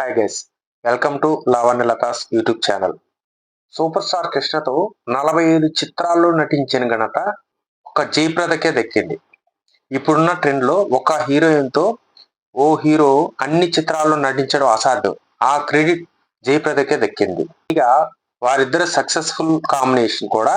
Hi guys welcome to Lavanya Latha's YouTube channel super star కృష్ణతో నలభై ఐదు చిత్రాల్లో నటించిన ఘనత ఒక జయప్రదకే దక్కింది. ఇప్పుడున్న ట్రెండ్లో ఒక హీరోయిన్తో ఓ హీరో అన్ని చిత్రాల్లో నటించడం అసాధ్యం. ఆ క్రెడిట్ జయప్రదకే దక్కింది. ఇక వారిద్దరు సక్సెస్ఫుల్ కాంబినేషన్ కూడా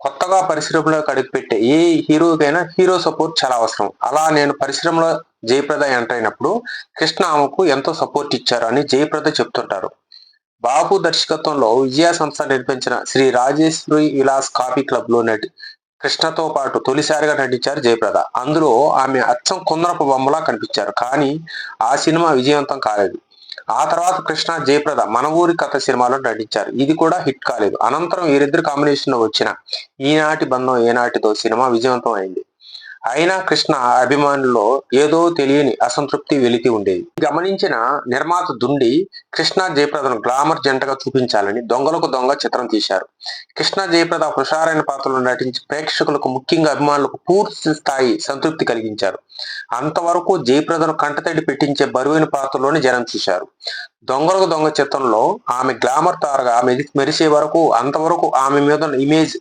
కొత్తగా పరిశ్రమలో అడుగుపెట్టే ఏ హీరోకైనా హీరో సపోర్ట్ చాలా అవసరం. అలా నేను పరిశ్రమలో జయప్రద ఎంటర్ అయినప్పుడు కృష్ణ ఆమెకు ఎంతో సపోర్ట్ ఇచ్చారు అని జయప్రద చెప్తుంటారు. బాబు దర్శకత్వంలో విజయ సంస్థ నిర్మించిన శ్రీ రాజేశ్వరి విలాస్ కాఫీ క్లబ్లో నటి కృష్ణతో పాటు తొలిసారిగా నటించారు జయప్రద. అందులో ఆమె అచ్చం కుందరపు బొమ్మలా కనిపించారు. కానీ ఆ సినిమా విజయవంతం కాలేదు. ఆ తర్వాత కృష్ణ జయప్రద మన ఊరి కథ సినిమాలో నటించారు. ఇది కూడా హిట్ కాలేదు. అనంతరం వీరిద్దరు కాంబినేషన్లో వచ్చిన ఈనాటి బంధం ఏనాటిదో సినిమా విజయవంతం అయింది. అయినా కృష్ణ అభిమానుల్లో ఏదో తెలియని అసంతృప్తి వెలికి ఉండేది. గమనించిన నిర్మాత దుండి కృష్ణ జయప్రదను గ్లామర్ జంటగా చూపించాలని దొంగలకు దొంగ చిత్రం తీశారు. కృష్ణ జయప్రద హుషారైన పాత్రలో నటించి ప్రేక్షకులకు ముఖ్యంగా అభిమానులకు పూర్తి స్థాయి సంతృప్తి కలిగించారు. అంతవరకు జయప్రదను కంటతడి పెట్టించే బరువైన పాత్రలోనే జనం చూశారు. దొంగలకు దొంగ చిత్రంలో ఆమె గ్లామర్ తారగా మెరిసే వరకు అంతవరకు ఆమె మీద ఇమేజ్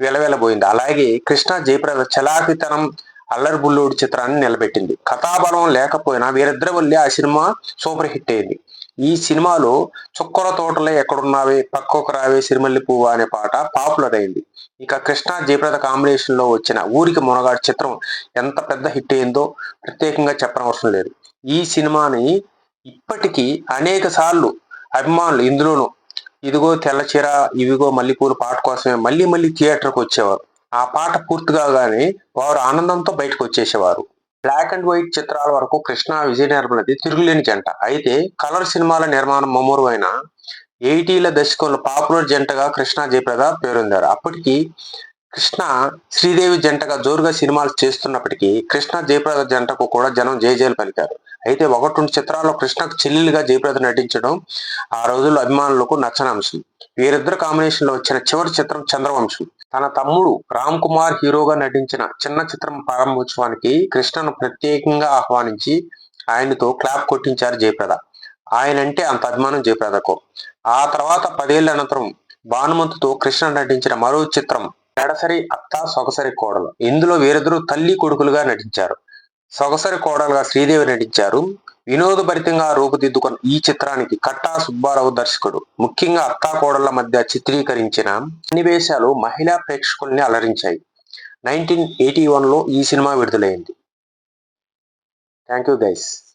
వెలవెలబోయింది. అలాగే కృష్ణ జయప్రద చలాకితనం అల్లరిబుల్లోడు చిత్రాన్ని నిలబెట్టింది. కథాబలం లేకపోయినా వీరిద్దరి వల్లే ఆ సినిమా సూపర్ హిట్ అయింది. ఈ సినిమాలో చుక్కల తోటలే ఎక్కడున్నావే పక్కకు రావే సిరిమల్లి పువ్వు అనే పాట పాపులర్ అయింది. ఇక కృష్ణ జయప్రద కాంబినేషన్లో వచ్చిన ఊరికి మునగాడు చిత్రం ఎంత పెద్ద హిట్ అయిందో ప్రత్యేకంగా చెప్పనవసరం లేదు. ఈ సినిమాని ఇప్పటికీ అనేక సార్లు అభిమానులు ఇందులోనూ ఇదిగో తెల్ల చీర ఇవిగో మల్లెపూలు పాట కోసమే మళ్ళీ మళ్ళీ థియేటర్కి వచ్చేవారు. ఆ పాట పూర్తి కాగానే వారు ఆనందంతో బయటకు వచ్చేసేవారు. బ్లాక్ అండ్ వైట్ చిత్రాల వరకు కృష్ణ విజయ నిర్మలది తిరుగులేని జంట. అయితే కలర్ సినిమాల నిర్మాణం మమూరువైన ఎయిటీల దశకంలో పాపులర్ జంటగా కృష్ణ జయప్రద పేరొందారు. అప్పటికి కృష్ణ శ్రీదేవి జంటగా జోరుగా సినిమాలు చేస్తున్నప్పటికీ కృష్ణ జయప్రద జంటకు కూడా జనం జయజయలు పలికారు. అయితే ఒకటి రెండు చిత్రాల్లో కృష్ణకు చెల్లెలుగా జయప్రద నటించడం ఆ రోజుల్లో అభిమానులకు నచ్చని అంశం వీరిద్దరు కాంబినేషన్లో వచ్చిన చివరి చిత్రం చంద్రవంశం. తన తమ్ముడు రామ్ కుమార్ హీరోగా నటించిన చిన్న చిత్రం ప్రారంభోత్సవానికి కృష్ణను ప్రత్యేకంగా ఆహ్వానించి ఆయనతో క్లాప్ కొట్టించారు జయప్రద. ఆయన అంటే అంత అభిమానం జయప్రదకు. ఆ తర్వాత పదేళ్ళ అనంతరం భానుమంతుతో కృష్ణ నటించిన మరో చిత్రం ఎడసరి అత్త సొగసరి కోడలు. ఇందులో వీరిద్దరూ తల్లి కొడుకులుగా నటించారు. సొగసరి కోడలుగా శ్రీదేవి నటించారు. వినోదభరితంగా రూపుదిద్దుకున్న ఈ చిత్రానికి కట్టా సుబ్బారావు దర్శకుడు ముఖ్యంగా అత్తా కోడళ్ళ మధ్య చిత్రీకరించిన సన్నివేశాలు మహిళా ప్రేక్షకుల్ని అలరించాయి. నైన్టీన్ ఎయిటీ వన్లో ఈ సినిమా విడుదలైంది. Thank you guys.